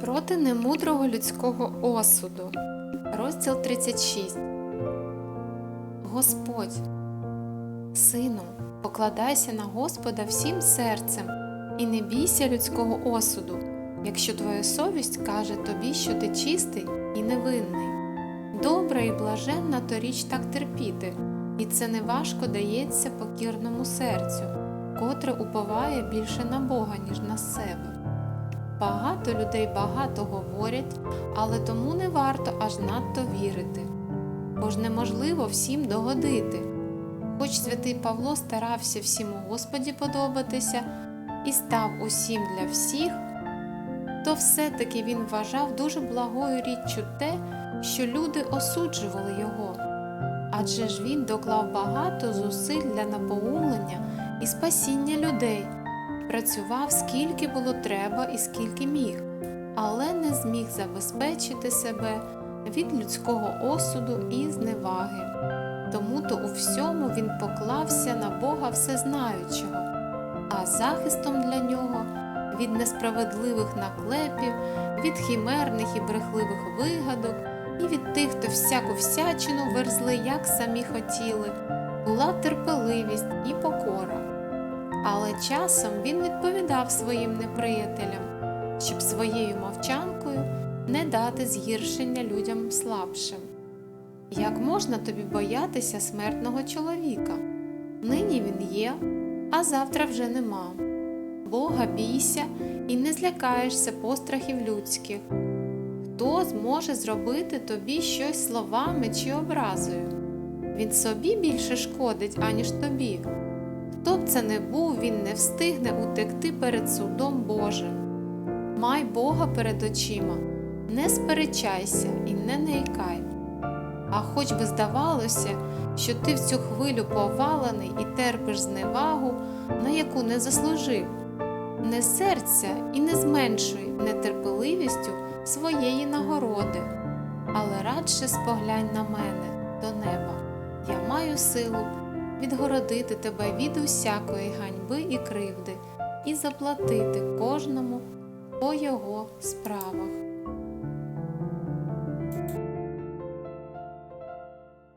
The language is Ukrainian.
Проти немудрого людського осуду. Розділ 36. Господь, сину, покладайся на Господа всім серцем і не бійся людського осуду, якщо твоя совість каже тобі, що ти чистий і невинний. Добра і блаженна то річ так терпіти, і це неважко дається покірному серцю, котре уповає більше на Бога, ніж на себе. Багато людей багато говорять, але тому не варто аж надто вірити, бо ж неможливо всім догодити. Хоч святий Павло старався всім у Господі подобатися і став усім для всіх, то все-таки він вважав дуже благою річчю те, що люди осуджували його. Адже ж він доклав багато зусиль для напоумлення і спасіння людей працював скільки було треба і скільки міг, але не зміг забезпечити себе від людського осуду і зневаги. Тому то у всьому він поклався на Бога Всезнаючого, а захистом для нього від несправедливих наклепів, від хімерних і брехливих вигадок і від тих, хто всяку всячину верзли, як самі хотіли, була терпеливість і покора. Але часом він відповідав своїм неприятелям, щоб своєю мовчанкою не дати згіршення людям слабшим. Як можна тобі боятися смертного чоловіка? Нині він є, а завтра вже нема. Бога бійся і не злякаєшся пострахів людських. Хто зможе зробити тобі щось словами чи образою? Він собі більше шкодить, аніж тобі. Хто б це не був, він не встигне утекти перед судом Божим. Май Бога перед очима, не сперечайся і не наїкай. А хоч би здавалося, що ти в цю хвилю повалений і терпиш зневагу, на яку не заслужив, не серця і не зменшуй нетерпеливістю своєї нагороди, але радше споглянь на мене до неба. Я маю силу відгородити тебе від усякої ганьби і кривди і заплатити кожному по його справах.